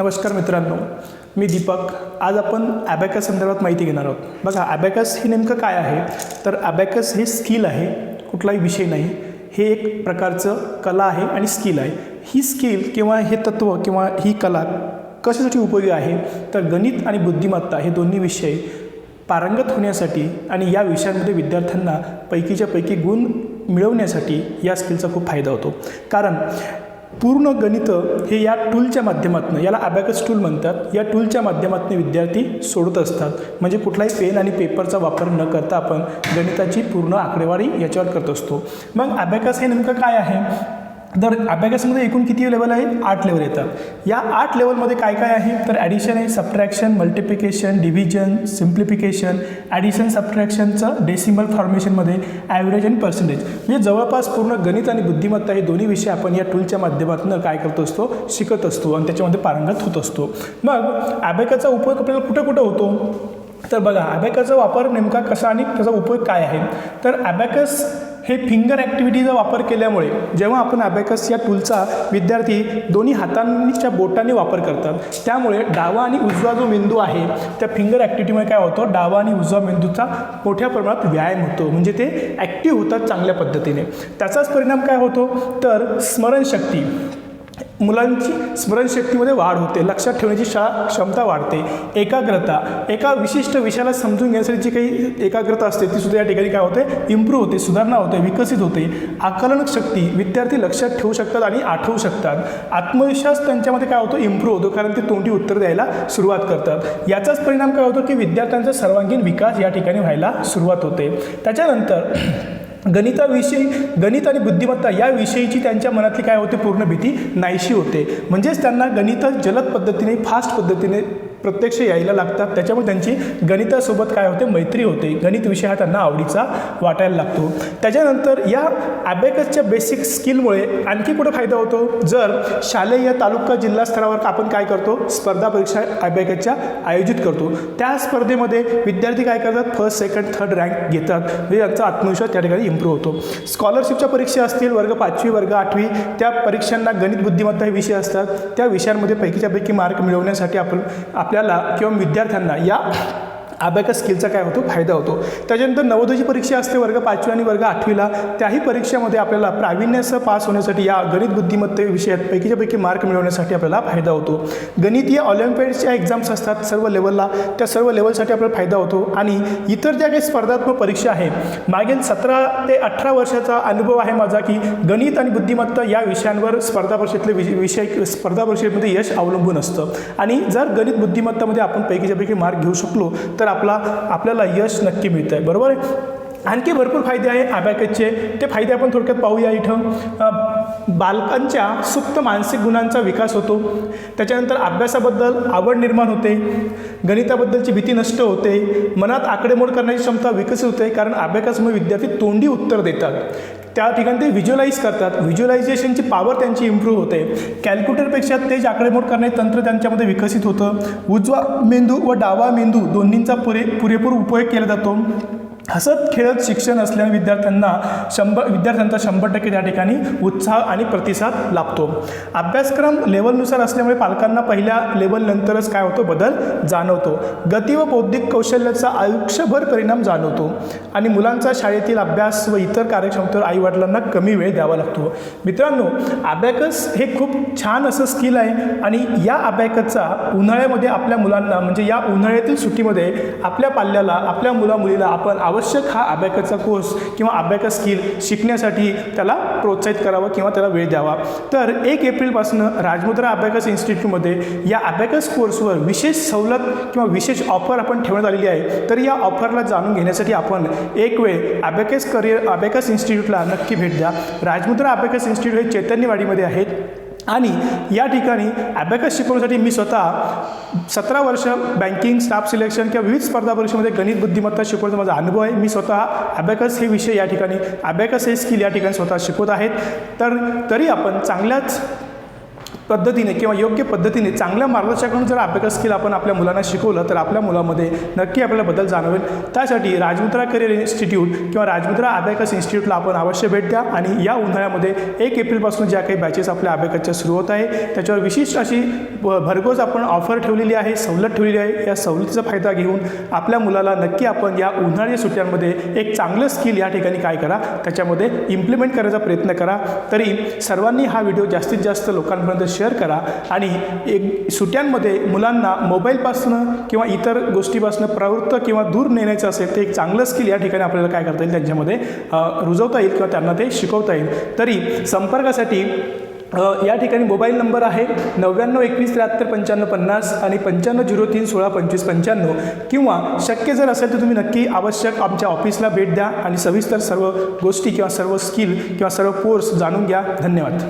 नमस्कार मित्रांनो मी दीपक. आज आपण ॲबॅकस संदर्भात माहिती घेणार आहोत. बघा ॲबॅकस हे नेमकं काय आहे? तर ॲबॅकस हे स्किल आहे कुठलाही विषय नाही. हे एक प्रकारचं कला आहे आणि स्किल आहे. ही स्किल किंवा हे तत्त्व किंवा ही कला कशासाठी उपयोगी आहे? तर गणित आणि बुद्धिमत्ता हे दोन्ही विषय पारंगत होण्यासाठी आणि या विषयांमध्ये विद्यार्थ्यांना पैकीच्या पैकी गुण मिळवण्यासाठी या स्किलचा खूप फायदा होतो. कारण पूर्ण गणितं हे या टूलच्या माध्यमातून याला अबॅकस टूल म्हणतात. या टूलच्या माध्यमातून विद्यार्थी सोडत असतात. म्हणजे कुठलाही पेन आणि पेपरचा वापर न करता आपण गणिताची पूर्ण आकडेवारी याच्यावर करत असतो. मग अबॅकस हे नेमकं काय आहे? तर अबॅकसमध्ये एकूण किती लेवल आहेत? आठ लेवल येतात. या आठ लेवलमध्ये काय काय आहे? तर ॲडिशन आहे subtraction multiplication division simplification addition सबट्रॅक्शनचं decimal फॉर्मेशनमध्ये ॲव्हरेज आणि पर्सेंटेज म्हणजे जवळपास पूर्ण गणित आणि बुद्धिमत्ता हे दोन्ही विषय आपण या टूलच्या माध्यमातून काय करत असतो? शिकत असतो आणि त्याच्यामध्ये पारंगत होत असतो. मग ॲबॅकाचा उपयोग आपल्याला कुठं कुठं होतो? तर बघा ॲबॅकाचा वापर नेमका कसा आणि त्याचा उपयोग काय आहे? तर ॲबॅकस हे फिंगर ॲक्टिव्हिटीचा वापर केल्यामुळे जेव्हा आपण अबॅकस या टूलचा विद्यार्थी दोन्ही हातांच्या बोटाने वापर करतात त्यामुळे डावा आणि उजवा जो मेंदू आहे त्या फिंगर ॲक्टिव्हिटीमुळे काय होतं? डावा आणि उजवा मेंदूचा मोठ्या प्रमाणात व्यायाम होतो. म्हणजे ते ॲक्टिव्ह होतात चांगल्या पद्धतीने. त्याचाच परिणाम काय होतो? तर स्मरणशक्ती. मुलांची स्मरणशक्तीमध्ये वाढ होते. लक्षात ठेवण्याची शा क्षमता वाढते. एकाग्रता. एका विशिष्ट विषयाला समजून घेण्यासाठी जी काही एकाग्रता असते ती सुद्धा या ठिकाणी काय होते? इम्प्रूव्ह होते सुधारणा होते विकसित होते. आकलन शक्ती. विद्यार्थी लक्षात ठेवू शकतात आणि आठवू शकतात. आत्मविश्वास त्यांच्यामध्ये काय होतो? इम्प्रूव्ह होतो कारण ते तोंडी उत्तर द्यायला सुरुवात करतात. याचाच परिणाम काय होतो? की विद्यार्थ्यांचा सर्वांगीण विकास या ठिकाणी व्हायला सुरुवात होते. त्याच्यानंतर गणिताविषयी गणित आणि बुद्धिमत्ता याविषयीची त्यांच्या मनातली काय होते पूर्ण भीती नाहीशी होते. म्हणजेच त्यांना गणित जलद पद्धतीने फास्ट पद्धतीने प्रत्यक्ष यायला लागतात. त्याच्यामुळे त्यांची गणितासोबत काय होते मैत्री होते. गणित विषय हा त्यांना आवडीचा वाटायला लागतो. त्याच्यानंतर या ॲबेकसच्या बेसिक स्किलमुळे आणखी कुठे फायदा होतो? जर शालेय तालुका जिल्हा स्तरावर आपण काय करतो? स्पर्धा परीक्षा ॲबॅकसच्या आयोजित करतो. त्या स्पर्धेमध्ये विद्यार्थी काय करतात? फर्स्ट सेकंड थर्ड रँक घेतात. म्हणजे त्यांचा आत्मविश्वास त्या ठिकाणी इम्प्रूव्ह होतो. स्कॉलरशिपच्या परीक्षा असतील वर्ग पाचवी वर्ग आठवी त्या परीक्षांना गणित बुद्धिमत्ता हे विषय असतात. त्या विषयांमध्ये पैकीच्या पैकी मार्क मिळवण्यासाठी आपण आपल्याला किंवा विद्यार्थ्यांना या अबॅकस स्किलचा काय होतो? फायदा होतो. त्याच्यानंतर नवोदयची परीक्षा असते वर्ग पाचवी आणि वर्ग आठवीला. त्याही परीक्षेमध्ये आपल्याला प्रावीण्यासह पास होण्यासाठी या गणित बुद्धिमत्ते विषयात पैकीच्यापैकी मार्क मिळवण्यासाठी आपल्याला फायदा होतो. गणित या ऑलिम्पियाडच्या एक्झाम्स असतात सर्व लेवलला त्या सर्व लेवलसाठी आपल्याला फायदा होतो. आणि इतर ज्या काही स्पर्धात्मक परीक्षा आहे मागील सतरा ते अठरा वर्षाचा अनुभव आहे माझा की गणित आणि बुद्धिमत्ता या विषयांवर स्पर्धा परीक्षेतले विषय विषय स्पर्धा परीक्षेमध्ये यश अवलंबून असतं. आणि जर गणित बुद्धिमत्तामध्ये आपण पैकीच्या पैकी मार्क घेऊ शकलो तर आपला आपल्याला यश नक्की मिळतं आहे बरोबर आहे? आणखी भरपूर फायदे आहे अबॅकसचे ते फायदे आपण थोडक्यात पाहूया इथं. बालकांच्या सुप्त मानसिक गुणांचा विकास होतो. त्याच्यानंतर अभ्यासाबद्दल आवड निर्माण होते. गणिताबद्दलची भीती नष्ट होते. मनात आकडेमोड करण्याची क्षमता विकसित होते. कारण अभ्यासामुळे विद्यार्थी तोंडी उत्तर देतात. त्या ठिकाणी ते व्हिज्युअलाइज करतात. व्हिज्युअलायझेशनची पॉवर त्यांची इम्प्रूव्ह होते. कॅल्क्युलेटरपेक्षा तेज आकडेमोड करण्याचे तंत्र त्यांच्यामध्ये विकसित होतं. उजवा मेंदू व डावा मेंदू दोन्हींचा पुरे पुरेपूर उपयोग केला जातो. हसत खेळत शिक्षण असल्याने विद्यार्थ्यांना शंभर विद्यार्थ्यांचा शंभर टक्के त्या ठिकाणी उत्साह आणि प्रतिसाद लाभतो. अभ्यासक्रम लेवलनुसार असल्यामुळे पालकांना पहिल्या लेवलनंतरच काय होतो? बदल जाणवतो. गती व बौद्धिक कौशल्याचा आयुष्यभर परिणाम जाणवतो. आणि मुलांचा शाळेतील अभ्यास व इतर कार्यक्षमतेवर आईवडिलांना कमी वेळ द्यावा लागतो. मित्रांनो अबॅकस हे खूप छान असं स्किल आहे आणि या अबॅकसचा उन्हाळ्यामध्ये आपल्या मुलांना म्हणजे या उन्हाळ्यातील सुट्टीमध्ये आपल्या पाल्याला आपल्या मुला मुलीला आपण आवश्यक आवश्यक हा अभ्याकाचा कोर्स किंवा अबॅकस स्किल शिकण्यासाठी त्याला प्रोत्साहित करावं किंवा त्याला वेळ द्यावा. तर एक एप्रिलपासून राजमुद्रा अबॅकस इन्स्टिट्यूटमध्ये या अभ्याकास कोर्सवर विशेष सवलत किंवा विशेष ऑफर आपण ठेवण्यात आलेली आहे. तर या ऑफरला जाणून घेण्यासाठी आपण एक वेळ अबॅकस करिअर अबॅकस इन्स्टिट्यूटला नक्की भेट द्या. राजमुद्रा अबॅकस इन्स्टिट्यूट हे चैतन्यवाडीमध्ये आहेत. आणि या ठिकाणी ॲबॅकस शिकवण्यासाठी मी स्वतः सतरा वर्ष बँकिंग स्टाफ सिलेक्शन किंवा विविध स्पर्धा परीक्षेमध्ये गणित बुद्धिमत्ता शिकवण्याचा माझा अनुभव आहे. मी स्वतः ॲबॅकस हे विषय या ठिकाणी ॲबॅकस हे स्किल या ठिकाणी स्वतः शिकवत आहेत. तर तरी आपण चांगल्याच पद्धतीने किंवा योग्य पद्धतीने चांगल्या मार्गदर्शकाकडून जर अभ्यास स्किल आपण आपल्या मुलांना शिकवलं तर आपल्या मुलामध्ये नक्की आपल्याला बदल जाणवेल. त्यासाठी राजमुद्रा करिअर इन्स्टिट्यूट किंवा राजमुद्रा अभ्यास इन्स्टिट्यूटला आपण अवश्य भेट द्या आणि या उन्हाळ्यामध्ये एक एप्रिलपासून ज्या काही बॅचेस आपल्या अबॅकसच्या सुरू होत आहे त्याच्यावर विशिष्ट अशी भरघोस आपण ऑफर ठेवलेली आहे सवलत ठेवलेली आहे. या सवलतीचा फायदा घेऊन आपल्या मुलाला नक्की आपण या उन्हाळ्याच्या सुट्ट्यांमध्ये एक चांगलं स्किल या ठिकाणी काय करा त्याच्यामध्ये इम्प्लिमेंट करायचा प्रयत्न करा. तरी सर्वांनी हा व्हिडिओ जास्तीत जास्त लोकांपर्यंत शेअर करा. आणि एक सुट्ट्यांमध्ये मुलांना मोबाईलपासनं किंवा इतर गोष्टीपासनं प्रवृत्त किंवा दूर नेण्याचं असेल ते एक चांगलं स्किल या ठिकाणी आपल्याला काय करता येईल त्यांच्यामध्ये रुजवता येईल किंवा त्यांना ते शिकवता येईल. तरी संपर्कासाठी या ठिकाणी मोबाईल नंबर आहे नव्याण्णव एकवीस त्र्याहत्तर पंच्याण्णव पन्नास आणि पंच्याण्णव झिरो तीन सोळा पंचवीस पंच्याण्णव. किंवा शक्य जर असेल तर तुम्ही नक्की आवश्यक आमच्या ऑफिसला भेट द्या आणि सविस्तर सर्व गोष्टी किंवा सर्व स्किल किंवा सर्व कोर्स जाणून घ्या. धन्यवाद.